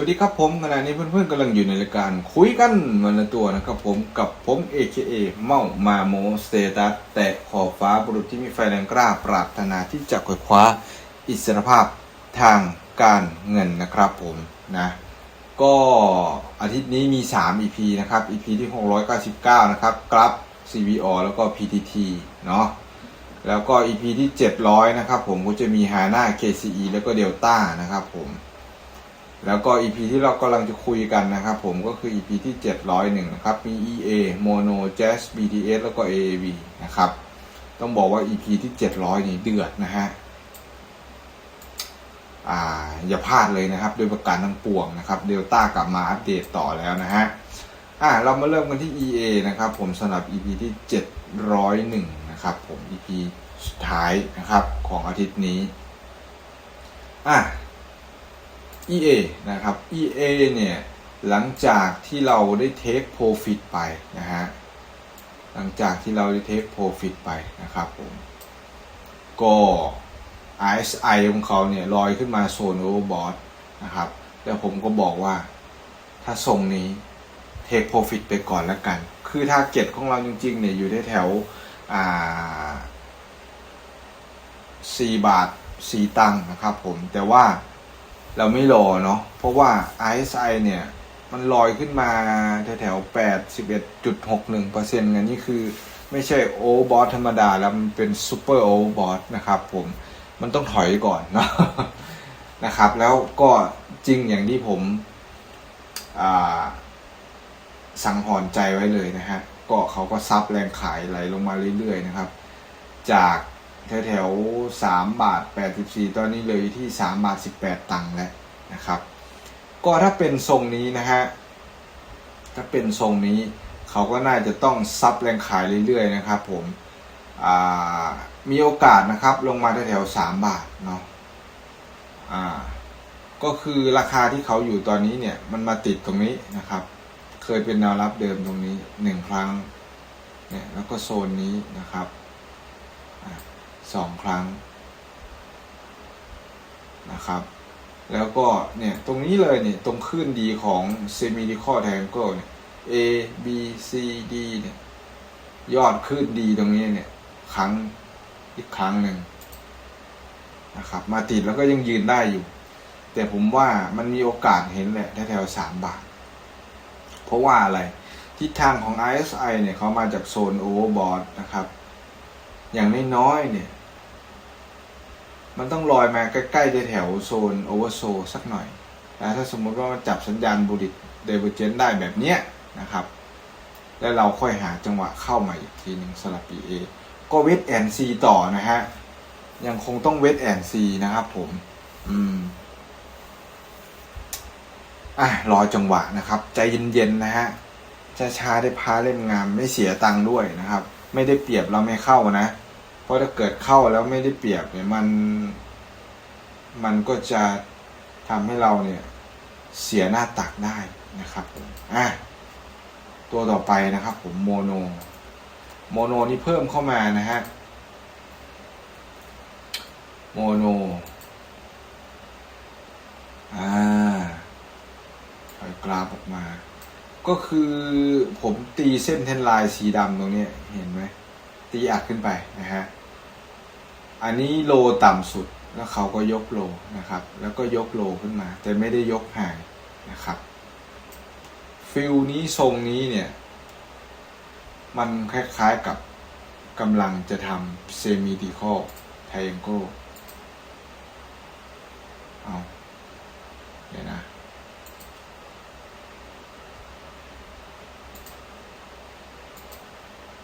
วัสดีครับผมขณะนี้เพื่อนๆกำลังอยู่ในรายการคุยกันวันละตัวนะครับผมกับผม AKA เมามาโมสเตตัสแต่ขอบฟ้าบุรุษที่มีไฟแรงกล้าปรารถนาที่จะขวยคว้าอิสรภาพทางการเงินนะครับผมนะก็อาทิตย์นี้มี 3 EP นะครับ EP ที่ 699 นะครับกรับ CVO แล้วก็ PTT เนาะแล้วก็ EP ที่ 700 นะครับผมก็จะมีฮาน่า KCE แล้วก็เดลต้านะครับผม แล้วก็ EP ที่เรากำลังจะคุยกันนะครับผมก็คือ EP ที่ 701 นะครับ มี EA Mono Jazz BTS แล้วก็ AAV นะครับ ต้องบอกว่า EP ที่ 700 นี่เดือดนะฮะอ่าอย่าพลาดเลยนะครับ โดยประการทั้งปวงนะครับเดลต้ากลับมาอัปเดตต่อแล้วนะฮะอ่าเรามาเริ่มกันที่ EA นะครับผมสำหรับ EP ที่ 701 นะครับผม EP สุดท้ายนะครับของอาทิตย์นี้อะ EA นะครับ EA เนี่ยหลังจากที่เราได้เทคโปรฟิตไปนะฮะหลังจากที่เราได้เทคโปรฟิตไปนะครับผมก็ RSI ของเขาเนี่ยลอยขึ้นมาโซนโอเวอร์บอทนะครับแล้วผมก็บอกว่าถ้าทรงนี้เทคโปรฟิตไปก่อนแล้วกัน คือถ้าเก็ตของเราจริงๆเนี่ยอยู่แถวอ่า4บาท 4 ตังค์นะครับผมแต่ว่า เราไม่รอเนาะเพราะว่า RSI เนี่ย มันลอยขึ้นมาแถวๆ81.61%งันนี่คือไม่ใช่โอบอทธรรมดาแล้วมันเป็นซูเปอร์โอบอทนะครับผมมันต้องถอยก่อนเนาะนะครับ แล้วก็จริงอย่างที่ผมสั่งหอนใจไว้เลยนะฮะก็เขาก็ซับแรงขายไหลลงมาเรื่อยๆนะครับ จาก แถวๆสามบาทแปดสิบสี่ตอนนี้เลยที่สามบาทสิบแปดตังค์แล้วนะครับ ก็ถ้าเป็นทรงนี้นะฮะถ้าเป็นทรงนี้เขาก็น่าจะต้องซับแรงขายเรื่อยๆนะครับ ผมมีโอกาสนะครับลงมาแถวๆสามบาทเนาะอ่าก็คือราคาที่เขาอยู่ตอนนี้เนี่ยมันมาติดตรงนี้นะครับ เคยเป็นแนวรับเดิมตรงนี้หนึ่งครั้งเนี่ยแล้วก็โซนนี้นะครับ สองครั้งนะครับ แล้วก็เนี่ยตรงนี้เลยเนี่ยตรงขึ้นดีของ semi-critical triangle เนี่ย A B C D เนี่ยยอดขึ้นดีตรงนี้เนี่ยครั้งอีกครั้งหนึ่งนะครับมาติดแล้วก็ยังยืนได้อยู่ แต่ผมว่ามันมีโอกาสเห็นแหละแถวๆสามบาท เพราะว่าอะไรทิศทางของ RSI เนี่ยเขามาจากโซนโอเวอร์บอทนะครับ อย่างน้อยๆเนี่ย มันต้องลอยมาใกล้ๆแถวโซนโอเวอร์โซสักหน่อยนะถ้าสมมติว่ามันจับสัญญาณบูริตเดเวอร์เจนได้แบบเนี้ยนะครับ แล้วเราค่อยหาจังหวะเข้ามาอีกทีหนึ่งสลับ PA ก็เวทแอนซีต่อนะฮะ ยังคงต้องเวทแอนซีนะครับผม อืมอะรอจังหวะนะครับ ใจเย็นๆนะฮะช้าๆได้พาเล่นงามไม่เสียตังค์ด้วยนะครับ ไม่ได้เปรียบเราไม่เข้านะ เพราะถ้าเกิดเข้าแล้วไม่ได้เปรียบเนี่ยมัน มันก็จะทำให้เราเนี่ยเสียหน้าตักได้นะครับผมอะตัวต่อไปนะครับผมโมโน โมโนนี่เพิ่มเข้ามานะฮะโมโนอ่าถอยกราฟออกมา ก็คือผมตีเส้นเทนไลน์สีดำตรงนี้เห็นไหม ตีอัดขึ้นไปนะฮะ อันนี้โลต่ำสุดแล้วเขาก็ยกโลนะครับ แล้วก็ยกโลขึ้นมา แต่ไม่ได้ยกห่างนะครับฟิลนี้ทรงนี้เนี่ย มันคล้ายๆกับกำลังจะทำเซมิดิคอลไทแองโกเอาเดี๋ยวนะ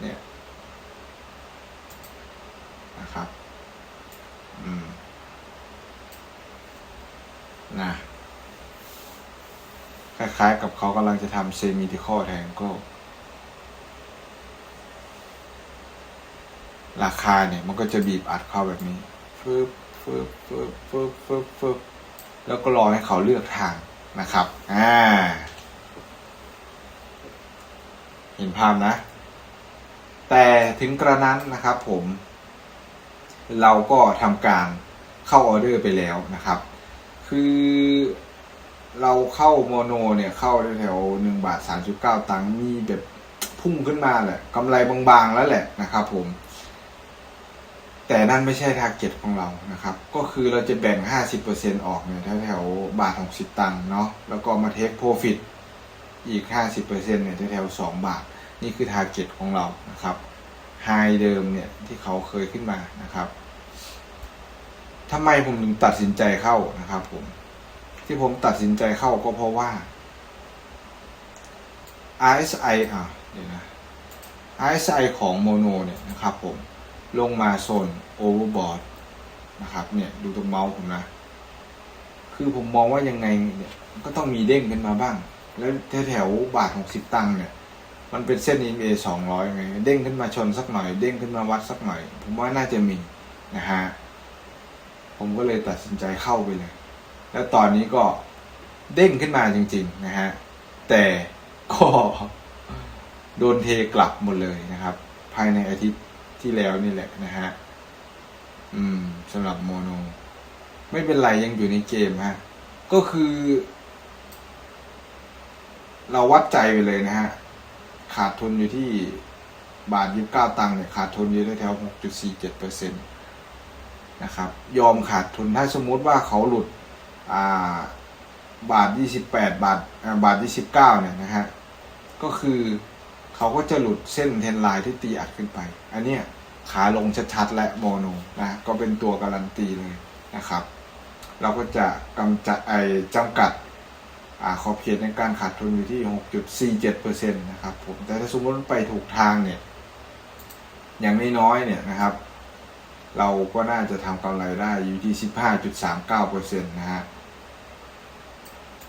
เนี่ย นะครับ อืมนะคล้ายๆกับเขากำลังจะทำเซมิทิคอลแทงก็ราคาเนี่ย มันก็จะบีบอัดเข้าแบบนี้ฟึบฟึบฟึบฟึบฟึบฟึบแล้วก็รอให้เขาเลือกทางนะครับ อ่า เห็นภาพนะ แต่ถึงกระนั้นนะครับผม เราก็ทำการเข้าออเดอร์ไปแล้วนะครับ คือเราเข้าโมโนเนี่ยเข้าแถวหนึ่งบาทสามสิบเก้าตังค์มีแบบพุ่งขึ้นมาแหละกำไรบางๆแล้วแหละนะครับผม แต่นั่นไม่ใช่ทาร์เก็ตของเรานะครับ ก็คือเราจะแบ่ง 50%ออกเนี่ยแถวๆบาท 60 ตังค์เนาะแล้วก็มาเทคโปรฟิตอีก 50%เนี่ยแถวๆ2บาท นี่คือทาร์เก็ตของเรานะครับไฮเดิมเนี่ยที่เขาเคยขึ้นมานะครับ ทำไมผมถึงตัดสินใจเข้านะครับผม ที่ผมตัดสินใจเข้าก็เพราะว่า RSI อะเดี๋ยวนะ RSI ของโมโนเนี่ยนะครับผม ลงมาโซนโอเวอร์บอทนะครับเนี่ยดูตรงเมาส์ผมนะ คือผมมองว่ายังไงเนี่ยก็ต้องมีเด้งขึ้นมาบ้าง แล้วแถวๆบาท60ตังค์เนี่ย มันเป็นเส้น EMA 200ไง เด้งขึ้นมาชนสักหน่อย เด้งขึ้นมาวัดสักหน่อย ผมว่าน่าจะมีนะฮะ ผมก็เลยตัดสินใจเข้าไปเลย แล้วตอนนี้ก็เด้งขึ้นมาจริง ๆ นะฮะ แต่ก็โดนเทกลับหมดเลยนะครับ ภายในอาทิตย์ที่แล้วนี่แหละนะฮะ อืมสำหรับโมโน ไม่เป็นไรยังอยู่ในเกมฮะ ก็คือ เราวัดใจไปเลยนะฮะ ขาดทุนอยู่ที่บาทยี่สิบเก้าตังค์เนี่ย ขาดทุนอยู่แถวหกจุดสี่เจ็ดเปอร์เซ็นต์ นะครับ ยอมขาดทุนถ้าสมมุติว่าเขาหลุดาบาทยี่สิบแปดบาทบาทยี่สิบเก้าเนี่ยนะฮะก็คือเขาก็จะหลุดเส้นเทนไลน์ที่ตีอัดขึ้นไป อันเนี้ยขาลงชัดๆและโมโนนะก็เป็นตัวการันตีเลยนะครับ เราก็จะกำจัดไอจำกัดอขอบเขตในการขาดทุนอยู่ที่ 6.47%นะครับผมแต่ถ้าสมมติไปถูกทางเนี่ยอย่างน้อยๆเนี่ยนะครับ เราก็น่าจะทำกำไรได้อยู่ที่ 15.39%นะฮะ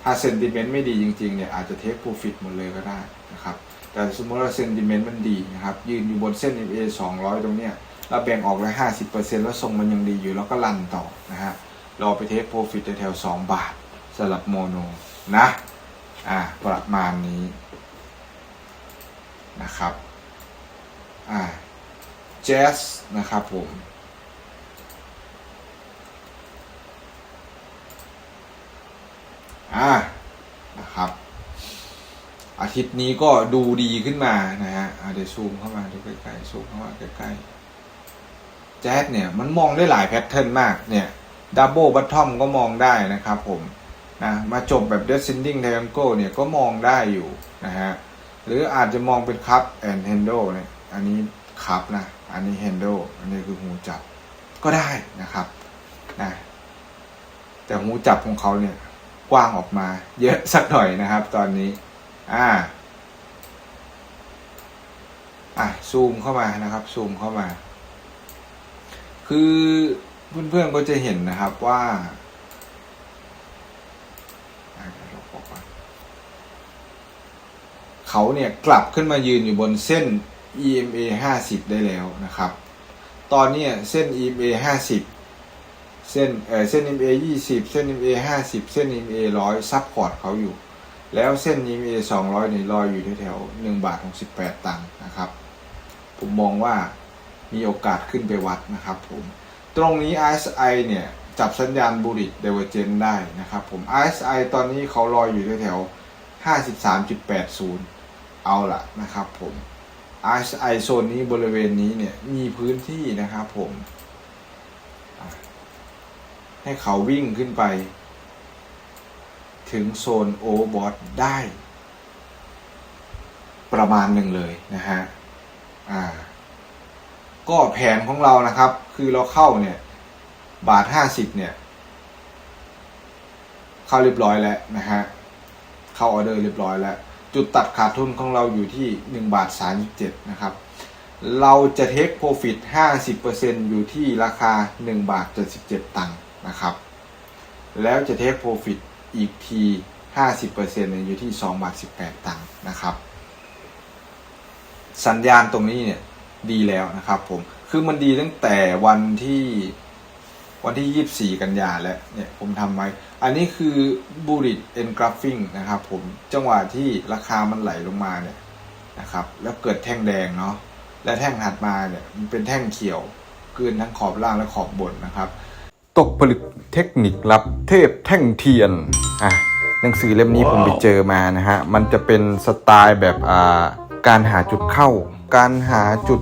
ถ้าเซนติเมนต์ไม่ดีจริงๆเนี่ยอาจจะเทคโปรฟิตหมดเลยก็ได้นะครับ แต่สมมติว่าเซนติเมนต์มันดีนะครับ ยืนอยู่บนเส้น MA 200 ตรงเนี้ยเราแบ่งออกเลย50%แล้วทรงมันยังดีอยู่แล้วก็รันต่อนะฮะรอไปเทคโปรฟิตแถวๆ2บาทสำหรับโมโนนะ อ่าประมาณนี้นะครับ อ่าแจสนะครับผม อ่านะครับ อาทิตย์นี้ก็ดูดีขึ้นมานะฮะเดี๋ยวซูมเข้ามาดูใกล้ๆซูมเข้ามาใกล้ๆแจ๊สเนี่ยมันมองได้หลายแพทเทิร์นมากเนี่ยดับเบิลบัตทอมก็มองได้นะครับผมนะมาจบแบบ descending triangle เนี่ยก็มองได้อยู่นะฮะหรืออาจจะมองเป็นคัพ and handle เนี่ยอันนี้คัพนะอันนี้ handle อันนี้คือหูจับก็ได้นะครับนะแต่หูจับของเขาเนี่ย กว้างออกมา เยอะสักหน่อยนะครับตอนนี้ อ่า อะซูมเข้ามานะครับ ซูมเข้ามา คือเพื่อนๆก็จะเห็นนะครับว่าเขาเนี่ยกลับขึ้นมายืนอยู่บนเส้น EMA 50 ได้แล้วนะครับ ตอนนี้เส้น EMA 50 เส้นเออเส้น MA 20 เส้น MA 50 เส้น MA 100 ซับพอร์ตเขาอยู่ แล้วเส้น MA 200นี่ลอยอยู่แถวๆ1บาท68 ตังค์นะครับ ผมมองว่ามีโอกาสขึ้นไปวัดนะครับผม ตรงนี้ RSI เนี่ยจับสัญญาณบูริ d เดเวอร์เจนได้นะครับผม RSI ตอนนี้เขาลอยอยู่แถวๆ53.80 เอาละนะครับผม RSI โซนนี้บริเวณนี้เนี่ยมีพื้นที่นะครับผม ให้เขาวิ่งขึ้นไป ถึงโซนโอบอทได้ ประมาณหนึ่งเลยนะฮะ อ่า ก็แผนของเรานะครับ คือเราเข้าเนี่ย บาทห้าสิบเนี่ย เข้าเรียบร้อยแล้วนะฮะ เข้าออเดอร์เรียบร้อยแล้ว จุดตัดขาดทุนของเราอยู่ที่หนึ่งบาทสามสิบเจ็ดนะครับเราจะเทคโปรฟิตห้าสิบเปอร์เซ็นอยู่ที่ราคาหนึ่งบาทเจ็ดสิบเจ็ดตังค์ นะครับ แล้วจะเทคโปรฟิตอีกทีห้าสิบเปอร์เซ็นอยู่ที่สองบาทสิบแปดตังค์นะครับ สัญญาณตรงนี้เนี่ยดีแล้วนะครับผม คือมันดีตั้งแต่วันที่วันที่ 24 กันยาแล้วเนี่ยผมทำไว้ อันนี้คือบูริ t เอ็นกราฟิงนะครับผมจังหวะที่ราคามันไหลลงมาเนี่ยนะครับ แล้วเกิดแท่งแดงเนาะและแท่งถัดมาเนี่ยมันเป็นแท่งเขียวเกินทั้งขอบล่างและขอบบนนะครับ ตกผลึกเทคนิคลับเทพแท่งเทียนอะหนังสือเล่มนี้ผมไปเจอมานะฮะ มันจะเป็นสไตล์แบบอ่าการหาจุดเข้า การหาจุด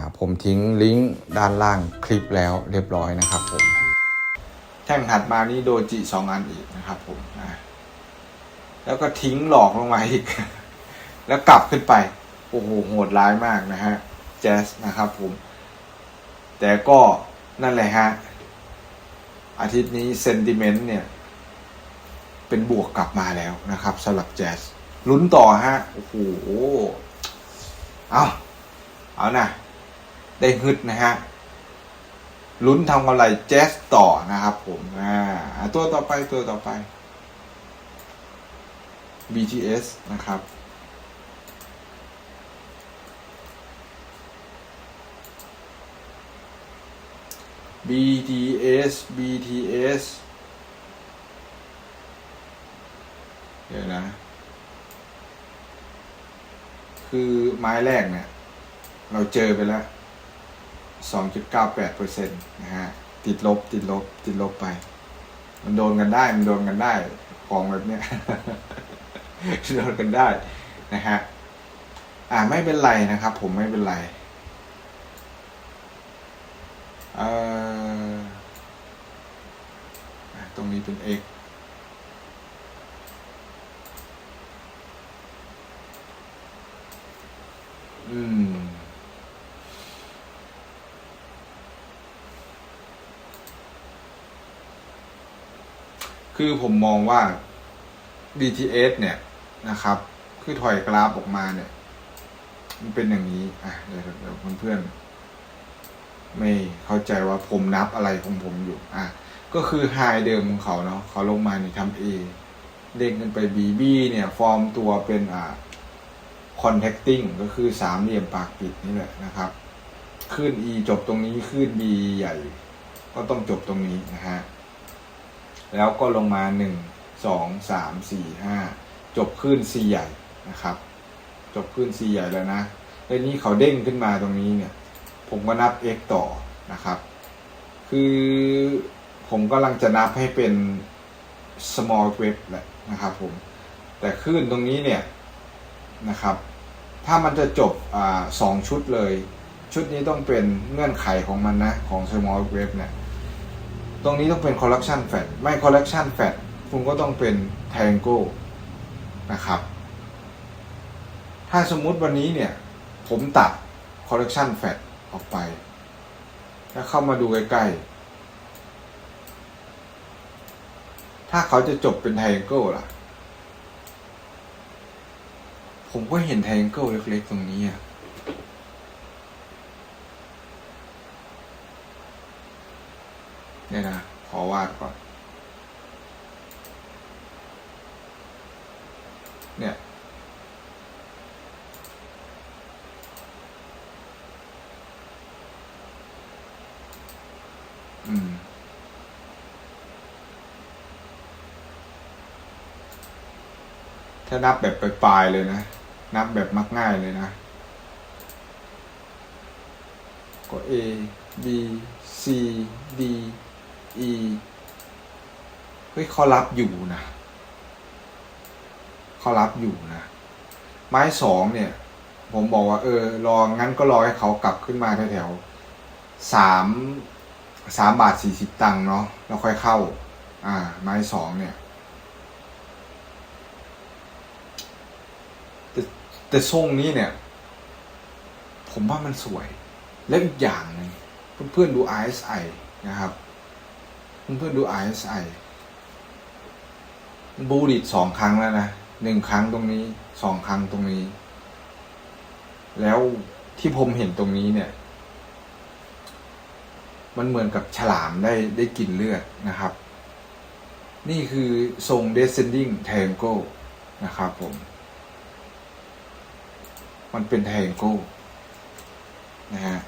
าผมทิ้งลิงก์ด้านล่างคลิปแล้วเรียบร้อยนะครับผม แท่งถัดมานี่โดจิสองอันอีกนะครับผมแล้วก็ทิ้งหลอกลงมาอีก แล้วกลับขึ้นไป โอ้โหโหดร้ายมากนะฮะแจ๊สนะครับผม แต่ก็นั่นแหละฮะ อาทิตย์นี้เซนติเมนต์เนี่ย เป็นบวกกลับมาแล้วนะครับสำหรับแจ๊สลุ้นต่อฮะ โอ้โห เอาเอานะ ได้ฮึดนะฮะลุ้นทำกำไรแจ๊สต่อนะครับผมอ่าตัวต่อไปตัวต่อไป BTS นะครับ BTS BTS เดี๋ยวนะ คือไม้แรกเนี่ย เราเจอไปแล้ว 2.98%นะฮะติดลบติดลบติดลบไป มันโดนกันได้มันโดนกันได้ของแบบเนี้ยโดนกันได้นะฮะอ่าไม่เป็นไรนะครับ ผมไม่เป็นไรเอ่อตรงนี้เป็น x อืม คือผมมองว่า BTS เนี่ยนะครับ คือถอยกราฟออกมาเนี่ย มันเป็นอย่างนี้ อะเดี๋ยวเดี๋ยวเพื่อนๆไม่เข้าใจว่าผมนับอะไรของผมอยู่ อะ ก็คือไฮเดิมของเขาเนาะเขาลงมานี่ทำ A เด้งขึ้นไป B B เนี่ย ฟอร์มตัวเป็นอ่า contacting ก็คือสามเหลี่ยมปากปิดนี่แหละนะครับขึ้น E จบตรงนี้ขึ้น B ใหญ่ ก็ต้องจบตรงนี้นะฮะ แล้วก็ลงมาหนึ่งสองสามสี่ห้าจบขึ้น C ใหญ่นะครับ จบขึ้น C ใหญ่แล้วนะแล้วนี้เขาเด้งขึ้นมาตรงนี้เนี่ย ผมก็นับ x ต่อนะครับ คือผมกำลังจะนับให้เป็น small wave แหละนะครับผม แต่ขึ้นตรงนี้เนี่ยนะครับ ถ้ามันจะจบอ่าสองชุดเลย ชุดนี้ต้องเป็นเงื่อนไขของมันนะ ของ small wave เนี่ย ตรงนี้ต้องเป็น correction fat ไม่ correction fat คุณก็ต้องเป็น triangle นะครับ ถ้าสมมุติวันนี้เนี่ย ผมตัด correction fat ออกไป แล้วเข้ามาดูใกล้ๆ ถ้าเขาจะจบเป็น triangle ล่ะ ผมก็เห็น triangle เล็กๆ ตรงนี้อะ เนี่ยนะขอวาดก่อน เนี่ยอืมถ้านับแบบปลายๆเลยนะ นับแบบมักง่ายเลยนะ ก็ A B C D E เฮ้ยเขารับอยู่นะเขารับอยู่นะ ไม้สองเนี่ย ผมบอกว่า เออ รองั้นก็รอให้เขากลับขึ้นมาแถวๆสามสามบาทสี่สิบตังค์เนาะแล้วค่อยเข้า อ่า ไม้สองเนี่ยแต่แต่ทรงนี้เนี่ย ผมว่ามันสวย และอีกอย่างหนึงเพื่อนๆดู RSI นะครับ เพื่อนดู RSI บูดิตสองครั้งแล้วนะหนึ่งครั้งตรงนี้สองครั้งตรงนี้ แล้วที่ผมเห็นตรงนี้เนี่ย มันเหมือนกับฉลามได้ได้กินเลือดนะครับ นี่คือทรง descending triangle นะครับผม มันเป็น triangle นะฮะ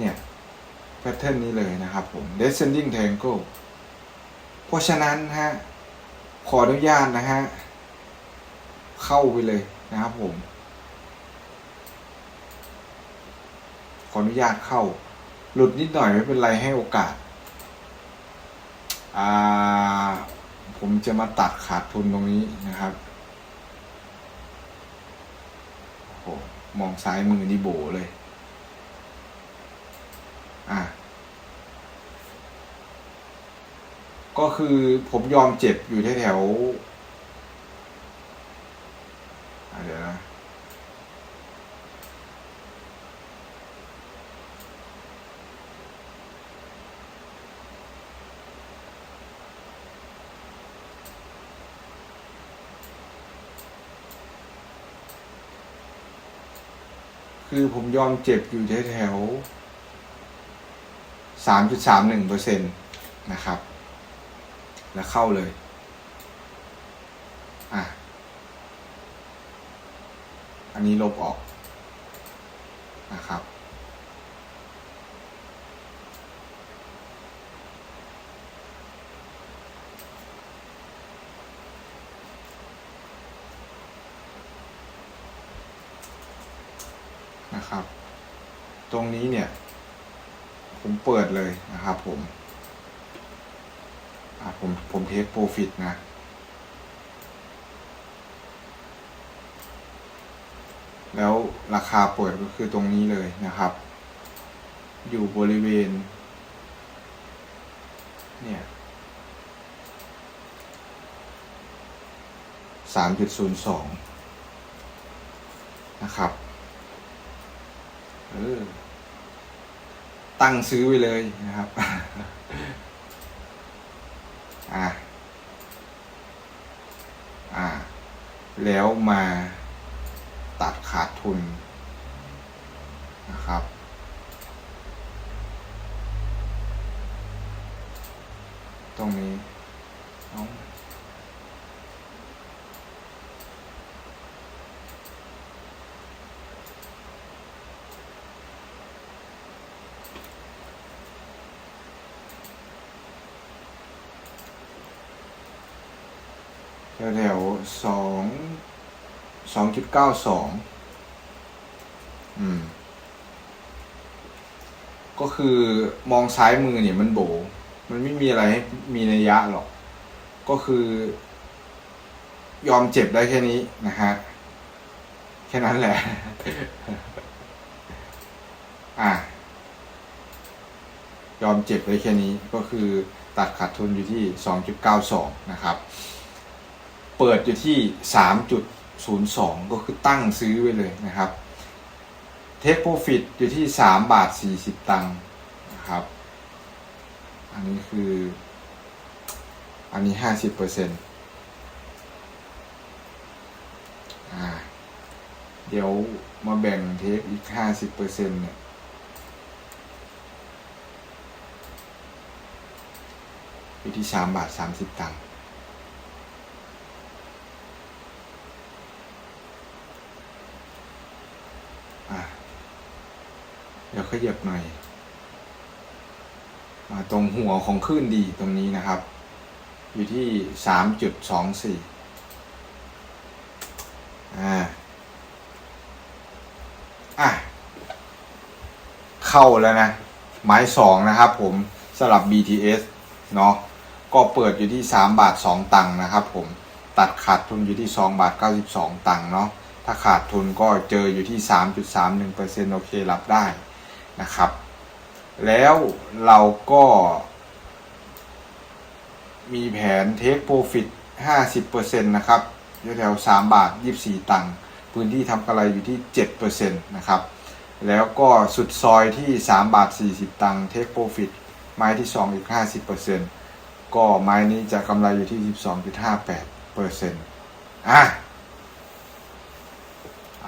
เนี่ยแพทเทิร์นนี้เลยนะครับผม descending triangle เพราะฉะนั้นฮะขออนุญาตนะฮะ เข้าไปเลยนะครับผม ขออนุญาตเข้า หลุดนิดหน่อยไม่เป็นไรให้โอกาส อ่า ผมจะมาตัดขาดทุนตรงนี้นะครับโอ้มองซ้ายมือนี่โบเลย อะก็คือผมยอมเจ็บอยู่แถวอะเดี๋ยวนะคือผมยอมเจ็บอยู่แถวๆ สามจุดสามหนึ่งเปอร์เซ็นต์นะครับ แล้วเข้าเลย อะ อันนี้ลบออกนะครับ นะครับ ตรงนี้เนี่ย ผมเปิดเลยนะครับผม อะผมผมเทสโปรฟิตนะแล้วราคาเปิดก็คือตรงนี้เลยนะครับ อยู่บริเวณ เนี่ยสามจุดศูนย์สองนะครับ เออ ตั้งซื้อไว้เลยนะครับ อ่า อ่า แล้วมาตัดขาดทุนนะครับ ตรงนี้ แถวๆสองสองจุดเก้าสองอืม ก็คือมองซ้ายมือเนี่ยมันโบ มันไม่มีอะไรให้มีนัยยะหรอก ก็คือ ยอมเจ็บได้แค่นี้นะฮะ แค่นั้นแหละ อะ ยอมเจ็บได้แค่นี้ก็คือตัดขาดทุนอยู่ที่ 2.92 นะครับ เปิดอยู่ที่ 3.02 ก็คือตั้งซื้อไว้เลยนะครับเทคโปรฟิตอยู่ที่ 3 บาท 40 ตังค์นะครับ อันนี้คือ อันนี้ 50เปอร์เซ็นต์อ่าเดี๋ยวมาแบ่งเทคอีก 50เปอร์เซ็นต์เนี่ยอยู่ที่ 3 บาท 30 ตังค์ อะเดี๋ยวขยับหน่อยมาตรงหัวของคลื่นดีตรงนี้นะครับ อยู่ที่สามจุดสองสี่อ่าอะเข้าแล้วนะ ไม้สองนะครับผมสำหรับ BTS เนาะก็เปิดอยู่ที่สามบาทสองตังค์นะครับผมตัดขาดทุนอยู่ที่สองบาทเก้าสิบสองตังค์เนาะ ถ้าขาดทุนก็เจออยู่ที่สามจุดสามหนึ่งเปอร์เซ็นโอเครับได้นะครับ แล้วเราก็มีแผนเทคโปรฟิตห้าสิบเปอร์เซ็นะครับแถวๆสามบาทยี่สี่ตังค์พื้นที่ทำกำไรอยู่ที่เจ็ดเปอร์เซ็นะครับ แล้วก็สุดซอยที่สามบาทสี่สิบตังค์เทคโปรฟิตไม้ที่สองอีกห้าสิบเปอร์เซ็นต์ก็ไม้นี้จะกำไรอยู่ที่สิบสองจุดห้าแปดเปอร์เซ็นต์อะ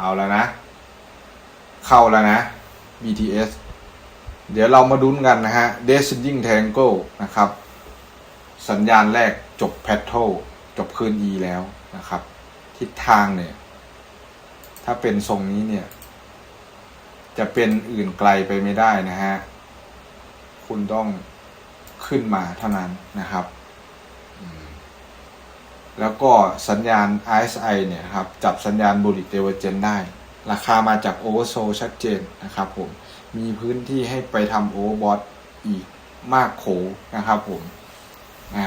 เอาแล้วนะ เข้าแล้วนะ BTS เดี๋ยวเรามาดุนกันนะฮะ Descending Tangle นะครับ สัญญาณแรกจบ p e t a l จบคืน E แล้วนะครับ ทิศทางเนี่ย ถ้าเป็นทรงนี้เนี่ย จะเป็นอื่นไกลไปไม่ได้นะฮะ คุณต้องขึ้นมาเท่านั้นนะครับ แล้วก็สัญญาณ RSI เนี่ยครับจับสัญญาณ Bullish Divergence ได้ ราคามาจาก Oversold ชัดเจนนะครับผมมีพื้นที่ให้ไปทำ Overbought อีกมากโขนะครับผมอ่า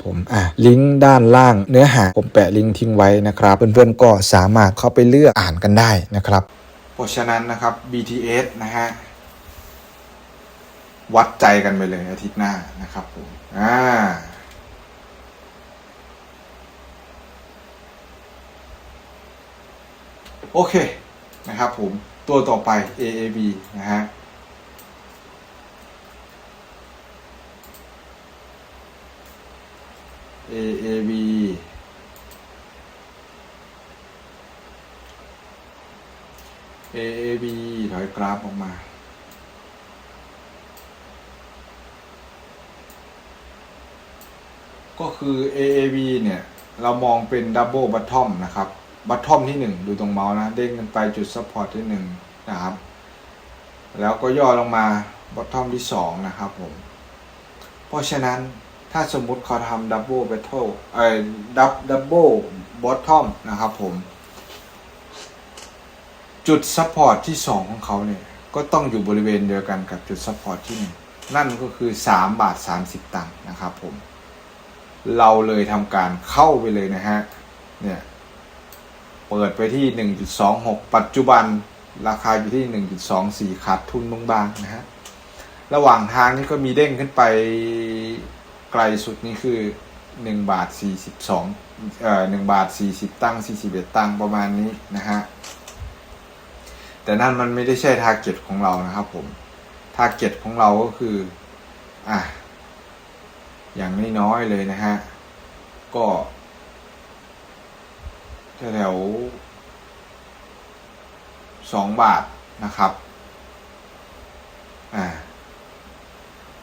ผมอะลิงก์ด้านล่างเนื้อหาผมแปะลิงก์ทิ้งไว้นะครับ เพื่อนๆก็สามารถเข้าไปเลือกอ่านกันได้นะครับเพราะฉะนั้นนะครับ BTS นะฮะวัดใจกันไปเลยอาทิตย์หน้านะครับผมอ่าโอเคนะครับผมตัวต่อไป AAB นะฮะ AAB AAB ถอยกราฟออกมา ก็คือ AAB เนี่ย เรามองเป็นดับเบิลบัตทอมนะครับ บัตทอมที่ 1 ดูตรงเมาส์นะ เด้งกันไปจุดซัพพอร์ตที่ 1 นะครับ แล้วก็ย่อลงมาบัตทอมที่ 2 นะครับผม เพราะฉะนั้น ถ้าสมมุติเขาทำดับเบิลบัตทเอ่อดับดับเบิลบอททอมนะครับผม จุดซัพพอร์ตที่ 2 ของเขาเนี่ย ก็ต้องอยู่บริเวณเดียวกันกับจุดซัพพอร์ตที่ 1 นั่นก็คือ 3 บาท 30 ตังค์นะครับผม เราเลยทำการเข้าไปเลยนะฮะ เนี่ย เปิดไปที่ 1.26 ปัจจุบันราคาอยู่ที่ 1.24ขาดทุนบางๆนะฮะ ระหว่างทางนี่ก็มีเด้งขึ้นไป ไกลสุดนี่คือ1บาท42เอ่อ1บาท40ตั้ง41ตั้งประมาณนี้นะฮะ แต่นั่นมันไม่ได้ใช่ทาร์เก็ตของเรานะครับผม ทาร์เก็ตของเราก็คือ อะ อย่างน้อยๆเลยนะฮะ ก็แถวสองบาทนะครับ อ่า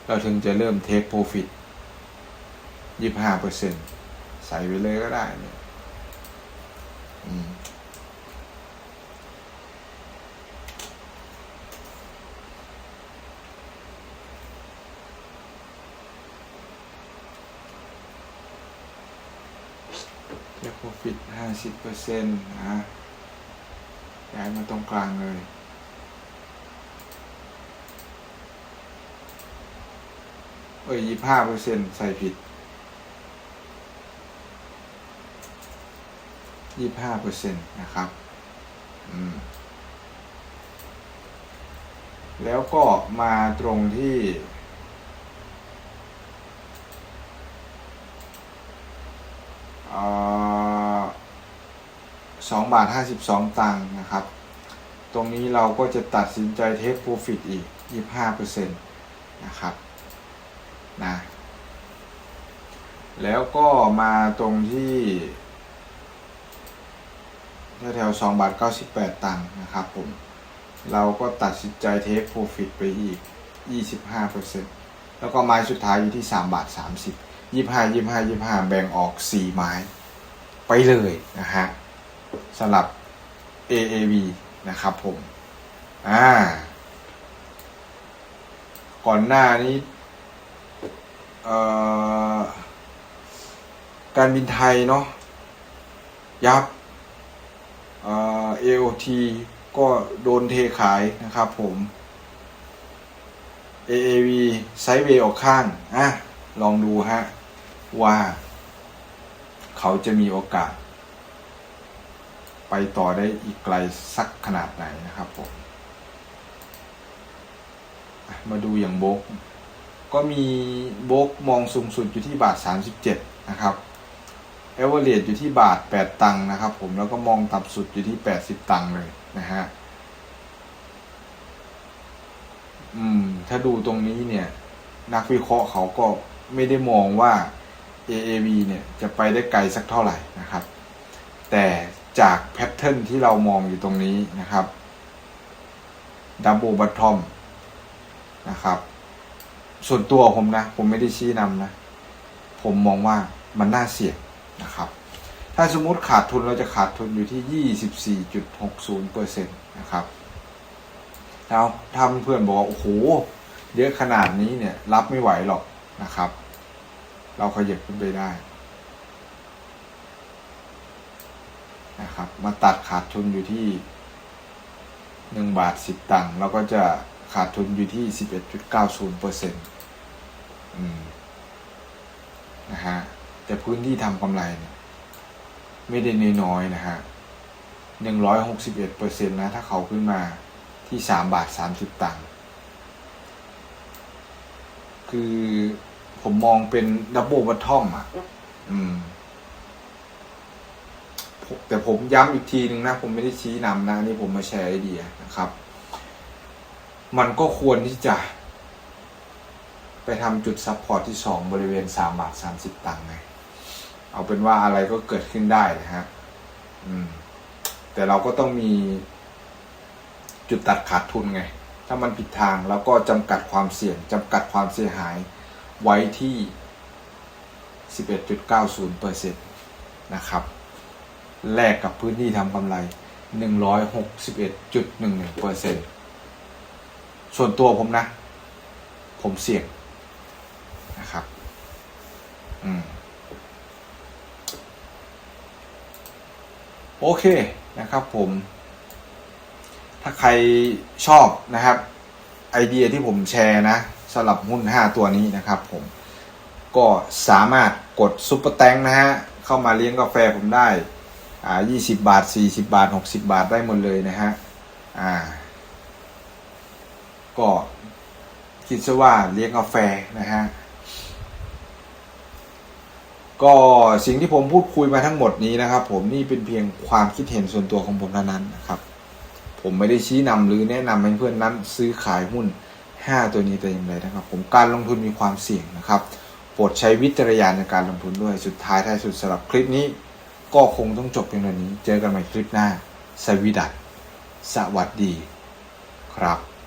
เราถึงจะเริ่มเทคโปรฟิต ยี่ห้าเปอร์เซ็นใส่ไปเลยก็ได้เนี่ยอืมเทคโปรฟิตห้าสิบเปอร์เซ็นต์นะย้ายมาตรงกลางเลยเอ้ยยี่ห้าเปอร์เซ็นต์ใส่ผิด ยี่ห้าเปอร์เซ็นต์นะครับแล้วก็มาตรงที่ สองบาทห้าสิบสองตังค์นะครับ ตรงนี้เราก็จะตัดสินใจเทคโปรฟิตอีกยี่ห้าเปอร์เซ็นต์นะครับนะแล้วก็มาตรงที่ แถวสองบาทเก้าสิบแปดตังค์นะครับผม เราก็ตัดสินใจเทคโปรฟิตไปอีกยี่สิบห้าเปอร์เซ็นต์แล้วก็ไม้สุดท้ายอยู่ที่สามบาทสามสิบยี่ห้ายี่ห้ายี่ห้าแบ่งออกสี่ไม้ ไปเลยนะฮะสำหรับ AAV นะครับผม อ่า ก่อนหน้านี้ เอ่อ การบินไทยเนาะยับ AOT ก็โดนเทขายนะครับผม AAV ไซด์เวย์ออกข้างอะลองดูฮะ ว่า เขาจะมีโอกาส ไปต่อได้อีกไกลสักขนาดไหนนะครับผม มาดูอย่างโบกก็มีโบกมองสูงสุดอยู่ที่บาท 37 นะครับ เอเวอเรอยู่ที่บาท 8 ตังค์นะครับผมแล้วก็มองต่ำสุดอยู่ที่ 80 ตังค์เลยนะฮะอืม ถ้าดูตรงนี้เนี่ย นักวิเคราะห์เขาก็ไม่ได้มองว่า AAV เนี่ยจะไปได้ไกลสักเท่าไหร่นะครับ แต่จากแพทเทิร์นที่เรามองอยู่ตรงนี้นะครับดับเบิลบัตทอมนะครับ ส่วนตัวผมนะ ผมไม่ได้ชี้นำนะ ผมมองว่ามันน่าเสี่ยง นะครับ ถ้าสมมุติขาดทุนเราจะขาดทุนอยู่ที่ 24.60%นะครับแล้วถ้าเพื่อนบอกว่าโอ้โห เยอะขนาดนี้เนี่ย รับไม่ไหวหรอกนะครับ เราขยับขึ้นไปได้นะครับมาตัดขาดทุนอยู่ที่หนึ่งบาทสิบตังค์เราก็จะขาดทุนอยู่ที่สิบเอ็ดจุดเก้าศูนย์เปอร์เซ็นต์นะฮะ แต่พื้นที่ทำกำไรเนี่ยไม่ได้น้อยๆนะฮะหนึ่งร้อยหกสิบเอ็ดเปอร์เซ็นต์นะถ้าเขาขึ้นมาที่สามบาทสามสิบตังค์คือผมมองเป็นดับเบิลบัตทอมอะ อืม แต่ผมย้ำอีกทีหนึ่งนะ ผมไม่ได้ชี้นำนะนนี่ผมมาแชร์ไอเดียนะครับ มันก็ควรที่จะ ไปทำจุดซับพอร์ตที่สองบริเวณสามบาทสามสิบตังค์ไง เอาเป็นว่าอะไรก็เกิดขึ้นได้นะฮะอืม แต่เราก็ต้องมีจุดตัดขาดทุนไง ถ้ามันผิดทางแล้วก็จำกัดความเสี่ยงจำกัดความเสียหายไว้ที่ 11.90%นะครับ แลกกับพื้นที่ทำกำไร 161.11%ส่วนตัวผมนะ ผมเสี่ยงนะครับ อืม โอเคนะครับผม ถ้าใครชอบนะครับ ไอเดียที่ผมแชร์นะสำหรับหุ้น 5 ตัวนี้นะครับผมก็สามารถกดซุปเปอร์แตงนะฮะ เข้ามาเลี้ยงกาแฟผมได้อ่า20 บาท 40 บาท 60 บาทได้หมดเลยนะฮะอ่าก็คิดซะว่าเลี้ยงกาแฟนะฮะ ก็สิ่งที่ผมพูดคุยมาทั้งหมดนี้นะครับ ผมนี่เป็นเพียงความคิดเห็นส่วนตัวของผมเท่านั้นนะครับ ผมไม่ได้ชี้นำหรือแนะนำให้เพื่อนนั้นซื้อขายหุ้น 5 ตัวนี้แต่อย่างไรนะครับ ผมการลงทุนมีความเสี่ยงนะครับโปรดใช้วิจารณญาณในการลงทุนด้วยสุดท้ายท้ายสุดสำหรับคลิปนี้ ก็คงต้องจบเพียงเท่านี้ เจอกันใหม่คลิปหน้าสวีดัตสวัสดีครับ